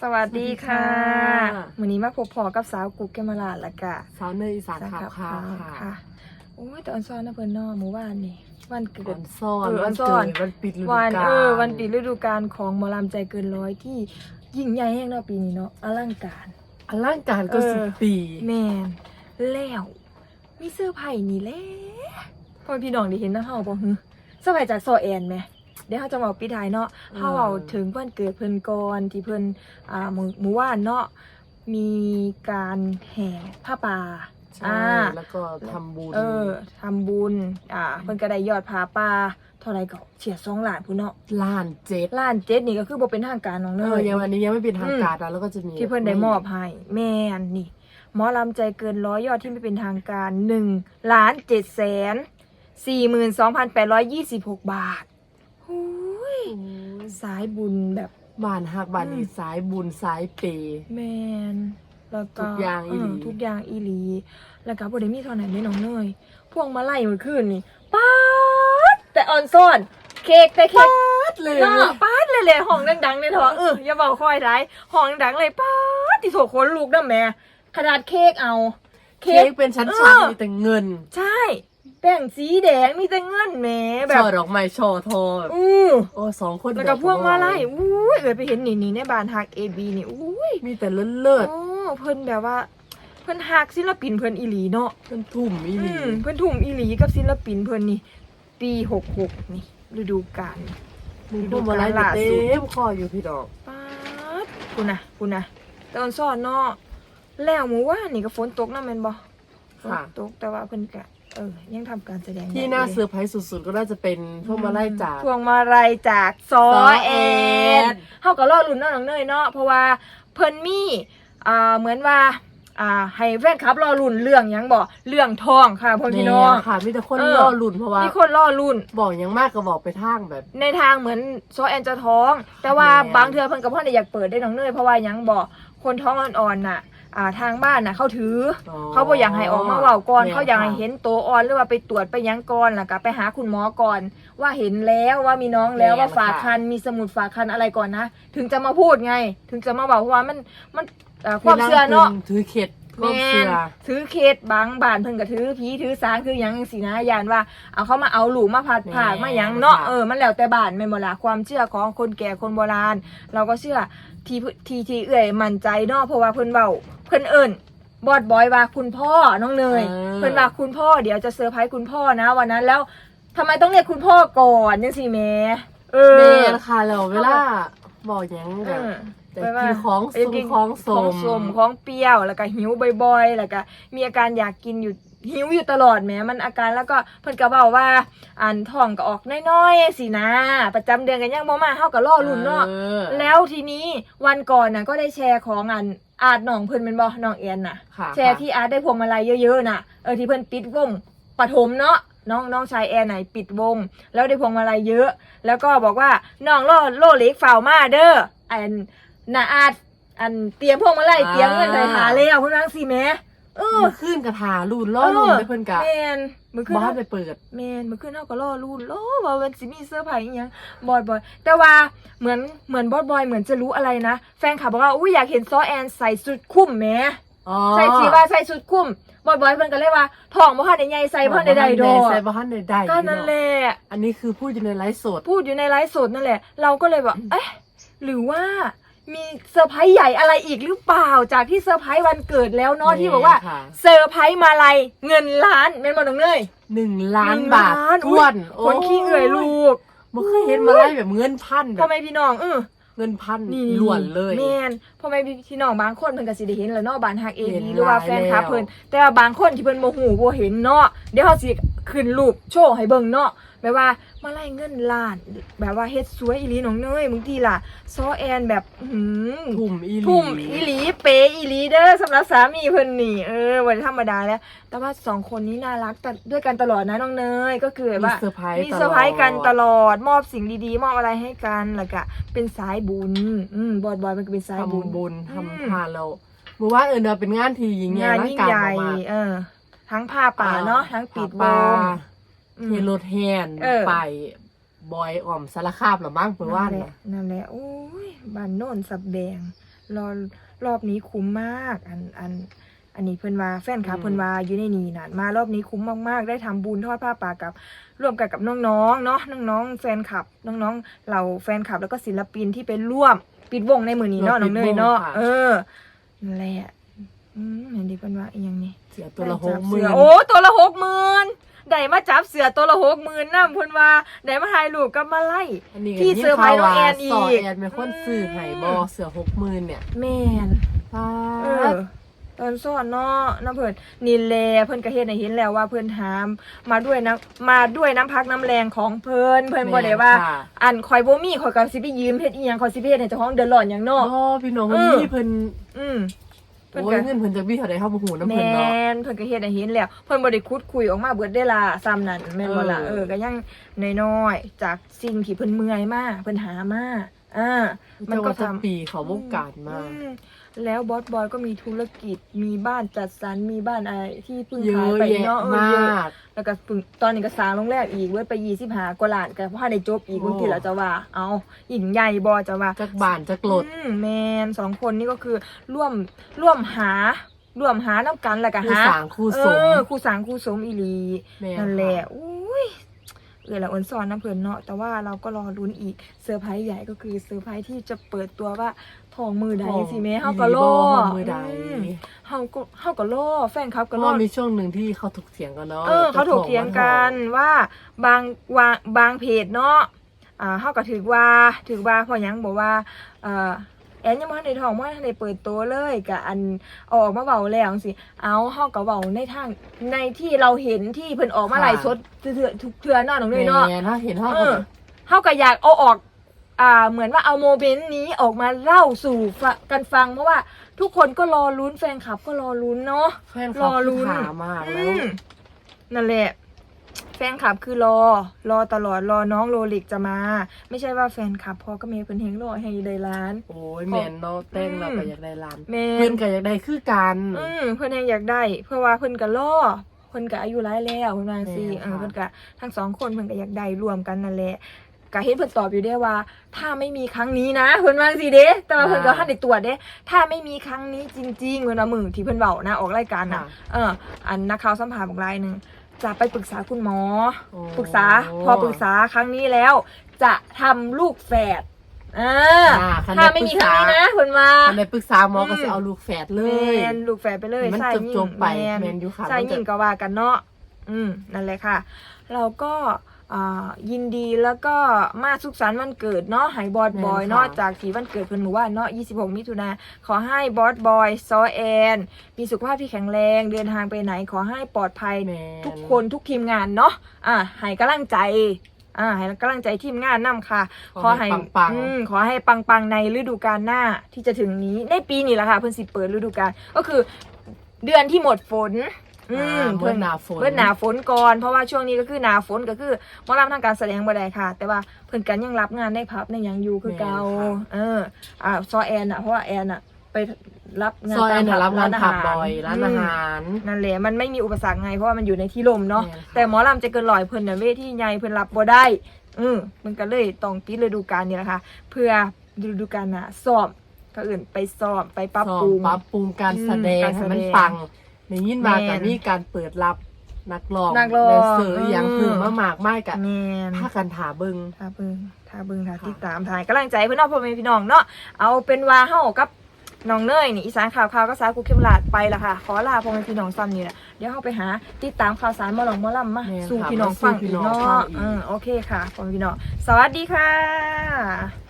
สวัสดีค่ะสวัสดีค่ะ วันนี้มาพบพอกับสาวกุ๊กแกมมาลาดละกะสาวเนยอีสานขาวขาวค่ะค่ะโอ้ยแต่อันซ้อนนะเพิ่นเนอหมู่บ้านนี่วันเกิก่อดนซ่อนเออวันซ่เกิอนดวันปิดฤดูวันกาลเออวันปิดฤดูกาลของหมอลำใจเกินร้อยที่ยิ่งใหญ่แห่งเนาะปีนี้เนาะอลังการอลังการก็เออสิบปีแมนแล้วมีเสื้อร์ไผ่นี่แหละพ่อพี่น้องได้เห็นนะเฮาบ่ฮึเสื้อร์ไผ่จากโซแอนไหม เดี๋ยวเฮาจะมาปิดท้ายเนาะเฮาเอาถึงวันเกิดเพิ่นก่อนที่เพิ่นอ่ามื้อมื้อวานเนาะมีการแห่ผ้าป่าใช่อ่าแล้วก็ทำบุญเออทำบุญอ่าเพิ่นก็ได้ยอดผาป่าเท่าไหร่ก็เฉียดสองล้านพุ่นเนาะล้านเจ็ดล้านเจ็ดนี่ก็คือบ่เป็นทางการน้องเนเออยยังอันนี้ยังไม่เป็นทางการนะแล้วก็จะมีที่เพิ่นได้มอบให้แม่นนี่หมอลำใจเกินร้อยยอดที่ไม่เป็นทางการ1ล้าน7แสน42,826บาทหูยโอ้ยสา ยบุญแบบ บ้านหักบ้านอืนี้มสายบุญสายเปย์ แมนแล้วก็ทุกอย่างอีหลี เทุกอย่างอีหลี แล้วก็บ่ได้มีเท่านั้นเด้น้องเนยพวงมาลัยเมื่อคืนนี่ป๊าดแต่ออนซ่อน เค้กแต่เค้ก ปัดเลยเนาะป๊าดเลยเลยห้องดังๆในท้องเอออย่าเบาคอยไรห้องดังเลยป๊าดที่โถคนลูกนะแม่ขนาดเค้กเอา เค้กเป็นชั้นเอชั้นอมีแต่เงิน ใช่ แป้งสีแดงมีแต่เงินแหม่แบบช่อดอกไม้ช่อทอแบบอือโอ้สองคนแล้วก็บบพวงมาลัยอุ้ยเออไปเห็นนี่นี่ในบ้านฮักเอบีนี่อุ้ยมีแต่เลิศเลิศโอ้เพิ่นแบบว่า เพิ่นฮักศิลปินเพิ่นอีหลีเนาะ เพิ่นทุ่มอีหอืลีมเพิ่นทุ่มอีหลีกับศิลปินเพิ่นนี่ ปีหกหกนี่ฤดูกาลมีพวงมาลัยล่าสุดเต็มคออยู่พี่ดอกป๊าดกูนะกูนะตอนสอนเนาะแล้วหมู่ว่านนี่ก็ฝนตกนะแม่นบ่ฝนค่ะตกแต่ว่าเพิ่นก็ เออ ยังทำการแสดงที่ได้น่ายู่เซอร์ไพรส์สุดๆ ก็น่าจะเป็นพวกมาไล่จาก พวงมาลัยจากซอซอแอแอนนเฮาก็รอลุ้นเนาะน้องเนยเนาะเพราะว่าเพิ่นมีอ่าเหมือนว่าอ่าให้แฟนคลับรอลุ้นเรื่องหยังบ่เรื่องทองค่ะพ่อพี่น้องแค่ะมีแต่คนเออรอลุ่นเพราะว่ามีคนรอลุ้น บอกอยังมากก็บอกไปทางแบบ ในทางเหมือนโซแอนจะท้อง แต่ว่าแม่นบางเทือเพิ่นกับพ่อเนี่ยอยากเปิดได้น้องเนยเพราะว่าหยังบอกคนท้องอ่อนๆน่ะ อ่าทางบ้านน่ะเขาถืออเขาบ่อยากให้ออกมาเว้าก่อนแม่นเขาอยากให้ค่ะเห็นตัวอ่อนหรือว่าไปตรวจไปหยังก่อนแล้วก็ไปหาคุณหมอก่อน ว่าเห็นแล้วว่ามีน้องแล้วแม่นว่าฝากค่ะ คันมีสมุดฝากคันอะไรก่อนนะถึงจะมาพูดไง ถึงจะมาบอกเพราะว่ามันมันเอ่อความเชื่อเนาะ ถือเข็ดความแม่เชื่นอถือเคสบางบ้านเพิ่นก็ถือผีถือสางถือหยังสินะยานว่า เอาเขามาเอาหลูกมาผัดผ่ากมาหยังเนาะเออมันแล้วแต่บ้านแม่นบ่ล่ะความเชื่อของคนแก่คนโบราณ เราก็เชื่อ ที่ที่ที่เอื้อยมั่นใจเนาะเพราะว่าเพิ่นเว้าเพิ่นเอิ้นบอดบอยว่าคุณพ่อน้องเนยเออเพิ่นว่าคุณพ่อเดี๋ยวจะเซอร์ไพรส์คุณพ่อนะวันนั้นแล้วทำไมต้องเรียกคุณพ่อก่อนจังซี่แหม่เออ แม่นค่ะแล้วเวลาบอกหยังเอแบบอแต่กินของเออซุ่มกินของสของมสมของเปรี้ยวแล้วก็หิวบ่อยๆ แล้วก็มีอาการอยากกินอยู่ หิวอยู่ตลอดแหมมันอาการแล้วก็เพิ่นก็เว้าว่าอันท้องก็ออกน้อยๆสินะ ประจำเดือนกันยังบ่มาเฮาก็รอลุ้นเนาะออแล้วทีนี้วันก่อนน่ะก็ได้แชร์ของอันอาจน้องเพิ่นเป็นบ่น้องแอนน่ะ ค่ะแชร์ที่อาร์ตได้พวงมาลัยเยอะๆน่ะเออที่เพิ่นปิดวงปฐมเนาะน้องน้องชายแอนไหนปิดวง แล้วได้พวงมาลัยเยอะ แล้วก็บอกว่าน้องโลโลเล็กฝ่าวมาเด้ออันนาอาร์ตอันเตรียมพวงมาลัยเตรียมเงินใส่ถาแล้วเพิ่นว่าสิแหม่ เออมาขึ้นกระถาลุ่นล่อลุ่นได้เพิ่นกะแม่นมื้อคืนบ้านเฮาไปเปิดแม่นมื้อคืนเฮาก็รอรุ่นรอว่ามันสิมีเซอร์ไพรส์อีหยังบอยบอยแต่ว่าเหมือนเหมือนบอยบอยเหมือนจะรู้อะไรนะแฟนคลับบอกว่าอุ้ยอยากเห็นซอแอนใส่สุดคุ้มแหมอ๋อใส่สีว่าใส่สุดคุ้มบอยบอยเพิ่นก็เลยว่าทองบ่ทันได้ใหญ่ใส่บ่ทันได้ได้ดอกใส่บ้านใดๆก็นั่นแหละอันนี้คือพูดอยู่ในไลฟ์สดพูดอยู่ในไลฟ์สดนั่นแหละ เราก็เลยแบบเอ๊ะหรือว่า มีเซอร์ไพรส์ใหญ่อะไรอีกหรือเปล่าจากที่เซอร์ไพรส์วันเกิดแล้วเนาะแม่ที่บอกว่าค่ะเซอร์ไพรส์มาลัยเงินล้านเป็นบ่น้องเนย หนึ่งล้านหนึ่งบาทล้านท้วนอุ๊ยคนขี้เอื่อยลูกมันเคยเห็นมาไล่แบบเงินพันแบพ่อบแม่พี่น้องเออเงินพันนี่ล้วนเลย แม่นพ่อแม่พี่น้องบางคนเพิ่นก็สิได้เห็นแล้วเนาะบ้านฮักเอเห็นดีหรือว่าแฟนคลับแล้ว เพิ่นแต่ว่าบางคนที่เพิ่นบ่ฮู้บ่เห็นเนาะเดี๋ยวเฮาสิขึ้นรูปโชว์ให้เบิ่งเนาะ แบบว่ามาไล่เงินล้าน แบบว่าเฮ็ดสวยอีหลีน้องเนยบางทีล่ะซอแอนแบบอื้อหือทุ่มอีหลีทุ่มอีหลีเปย์อีหลีเด้อสำหรับสามีเพิ่นนี่เออวันธรรมดาแล้ว แต่ว่าสองคนนี้น่ารักแต่ด้วยกันตลอดนะน้องเนยก็คือแบบมีว่าเซอร์ไพรส์มีเซอร์ไพรส์กันตลอดมอบสิ่งดีๆ มอบอะไรให้กันแล้วก็เป็นสายบุญอืมบอยบอยมันก็เป็นสายบุญทำบุญอืมทำทานเราเมื่อว่าเออเนอะเป็นงานที่ยิ่งใหญ่งานร่างยิ่งกายใหญ่มากเออ ทั้งผ้าป่าเนาะทั้งปิดวป่าง อืมเฮโรดแฮนเออ ไป บอยอ่อมสารคาบหรือมั้งเมื่อวานนั่นแหน่ะละนั่นแหละโอ้ยบ้านโน่นสับแบงรอรอบนี้คุ้มมาก อันอัน อันนี้เพิ่นว่าแฟนคลับอืมเพิ่นว่าอยู่ในนี้นั่นมารอบนี้คุ้มมากๆ ได้ทำบุญทอดผ้าป่ากับ ร่วมกันกับน้องๆเนาะน้องๆแฟนคลับ น้องๆเหล่าแฟนคลับแล้วก็ศิลปินที่ไปร่วม ปิดวงในมือนี้เนาะน้องเนยเนาะเออนั่นแหละอืมเห็นดิเพิ่นว่าอีหยังนี่เสียตัวละหจักบหมื่เสืนอโอ้ตัวละหกหมื่น ได้มาจับเสือตัวละหกหมื่นนํเพิ่นว่าได้มาถ่ายรูปกับมาไล่อันนี้ก็ที่ยิ่งเซอร์ไพรส์น้องแอนอีกข่าวว่าสอแอนเป็นคนซื้อไห่บอเสือหกหมื่นเนี่ยแม่นป้าเอดอตอนสอนเนาะน้ำเพิ่นนี่แลเพิ่นก็เฮ็ดให้เห็นแล้วว่าเพิ่นหาม มาด้วยน้ำมาด้วยน้ำพักน้ำแรงของเพิ่นเพิ่นบ่ได้ว่าค่ะอันคอยบ่มีคอยก็สิไปยืมเฮ็ดอีหยังคอยสิไปเฮ็ดให้เจ้าของเดือดร้อนหยังอ๋เนาะอพี่น้องคนเออนี้เพิ่นอืมเพิ่น โอ้ก็ยเงินเพิ่นจะมีเท่าใดเข้าบ่หูน้ำแมเพิ่นเนาะ นเพิ่นก็เฮ็ดให้เห็นแล้วเพิ่นบ่ได้คุดคุยออกมาเบิดได้ล่ะซ้ำนั่นแม่นบ่ล่ะเอเอออก็ยังน้อยๆจากสิ่งที่เพิ่นเมื่อยมาเพิ่นหามาอ่ามันก็ทั้งปีเขาวงการมาอื แล้วบอสบอยก็มีธุรกิจ มีบ้านจัดสรร มีบ้านอะไรที่เพิ่งเยขายอะไปแยะเนาะเออมเยอะาก แล้วก็เพิ่งตอนนี้ก็สร้างโรงแรมอีกเว้ยไปยี่สิบหากว่าล้านก็พอได้จบอีกโอ้บางทีเราจะว่า เอาหญิงใหญ่บอจะว่าจักบานจักรถอืมแมนสองคนนี่ก็คือร่วมร่วมหาร่วมหาน้ำกันแล้วก็คู่หาสางคู่สม เออคู่สางคู่สมอีหลีแม่นั่นแหละค่อุ้ย เออละอ้นสอนน้ำเพลินเนาะแต่ว่าเราก็รอลุ้นอีกเซอร์ไพรส์ใหญ่ก็คือเซอร์ไพรส์ที่จะเปิดตัวว่าทองมือใดทองสิแม่เฮาก็รอทองมือใดมเฮาก็เฮาก็รอแฟนคลับเพก็ราะรอว่ามีช่วงหนึ่งที่เขาถกเถียงกันเนาะเออเขาถกเถียงกันว่าบางวางบางเพจเนาะอ่าเฮาก็ถือว่าถือว่าเพอหยังบอกว่าเอ่อ แอนยังบ่ทันได้ทองบ่ทันได้เปิดตัวเลยกะอันเอาออกมาเว้าแล้วจังซี่เอาเฮาก็เว้าในทางในที่เราเห็นที่เพิ่นออกมาไลฟ์สดเทื่อๆทุกเทื่อเนาะน้องเนยเนาะแม่ถ้าเห็นเขาเออเฮาก็อยากเอาออกอ่าเหมือนว่าเอาโมเมนต์นี้ออกมาเล่าสู่ฟะกันฟังเพราะว่าทุกคนก็รอลุ้นแฟนคลับก็รอลุ้นเนาะแฟนเขารอลุ้คือนถามมากอืแล้วมนั่นแหละ แฟนคลับคือรอ รอตลอดรอน้องโรลิกจะมา ไม่ใช่ว่าแฟนคลับพอก็เมย์เป็นเฮงรอให้ได้ร้าน โอ้ยแม่นเนาะแต่งเราก็อยากได้ร้านแม่เพิ่นก็อยากได้คือกันอืมเพื่อนเองอยากได้ เพื่อว่าเพื่อนก็รอเพื่อนก็อายุร้ายแล้วเพื่อนว่าสิแม่เออค่ะเพื่อนก็ทั้งสองคนเพื่อนก็อยากได้รวมกันนั่นแหละก็เห็นเพื่อนตอบอยู่ได้ว่า ถ้าไม่มีครั้งนี้นะเพื่อนว่าสิเด้แต่ว่าเพื่อนก็ให้ได้ตรวจเด้ ถ้าไม่มีครั้งนี้จริงๆเพื่อนว่ามึงที่เพื่อนเบานะออกรายการนะค่ะ เอออันนักข่าวสัมภาษณ์บอกรายหนึ่ง จะไปปรึกษาคุณหมอ โอ้ ปรึกษาพอปรึกษาครั้งนี้แล้ว จะทำลูกแฝดอ่าอ่าคันถ้าได้ไม่ปรึมีกครั้ษางนี้นะเพิ่นว่าคันได้ปรึกษาหมอก็อืมสิเอาลูกแฝดเลแมย นลูกแฝดไปเลยมันใช่จบยิ่งจบๆไปแมนแมนอยู่ค่ะใช่มันจะยิ่งก็ว่ากันเนาะอืมนั่นแหละค่ะ เราก็อ่า ยินดีแล้วก็มาสุขสันต์วันเกิดเนาะให้บอสบอยแม่นค่ะเนาะจากที่วันเกิดเพิ่นหมู่ว่านเนาะ26 มิถุนาขอให้บอสบอยซอแอนมีสุขภาพที่แข็งแรง เดินทางไปไหนขอให้ปลอดภัยแม่นทุกคนทุกทีมงานเนาะอ่าให้กำลังใจอ่าให้กำลังใจทีมงานนํค่ะ ขอให้ปังๆอืมขอให้ปังปังๆในฤดูกาลหน้าที่จะถึงนี้ในปีนี้แหละค่ะเพิ่นสิเปิดฤดูกาลก็คือเดือนที่หมดฝน อืมอ่าเพิ่นหนาฝนเพิ่นหนาฝนก่อนเพราะว่าช่วงนี้ก็คือหนาฝนก็คือหมอลำทางการแสดงบ่ได้ค่ะ แต่ว่าเพิ่นกันยังรับงานในพับในหยังอยู่คือเก่าแม่นค่ะเอออ่าซอแอนอะเพราะว่าแอนอะไปรับงานซอยตามน่ะรับงานผับหบ่อยร้านอาหารนั่นแหละมันไม่มีอุปสรรคไงเพราะว่ามันอยู่ในที่ลมเนาะแม่นค่ะแต่หมอลำจะเกินลอยเพิ่นน่ะเวทีใหญ่เพิ่นรับบ่ได้ อืมมันก็เลยต้องปิดฤดูกาลนี่แหละค่ะ เพื่อฤดูกาลหน้าซ้อมก็อื่นไปซ้อมไปปรับปรุงปรับปรุงการแสดงอืมการแสให้ดงมันปัง ในยินมาแม่นกับมีการเปิดรับนักร้องนักร้องในเสืออย่างอืมเพิ่มมามากมายกับแม่นผ้ากันถาเบิง ท่าเบิ่งท่าเบิ่งท่าค่ะติดตามถ่ายกำลังใจเพื่อนน้องพ่อแม่พี่น้องเนาะ เอาเป็นว่าเฮากับน้องเนยนี่อีสานข่าวข่าวก็สากูเข้มลาดไปละค่ะ ขอลาพ่อแม่พี่น้องซ้ำนี่แหละเดี๋ยวเฮาไปหาติดตามข่าวสารหมอหลองหมอลำมาแม่นค่ะสู่พี่น้องฟังมาสู่พี่อีกน้องฟัเนาะงอีกเออโอเคค่ะพ่อแม่พี่น้อง สวัสดีค่ะ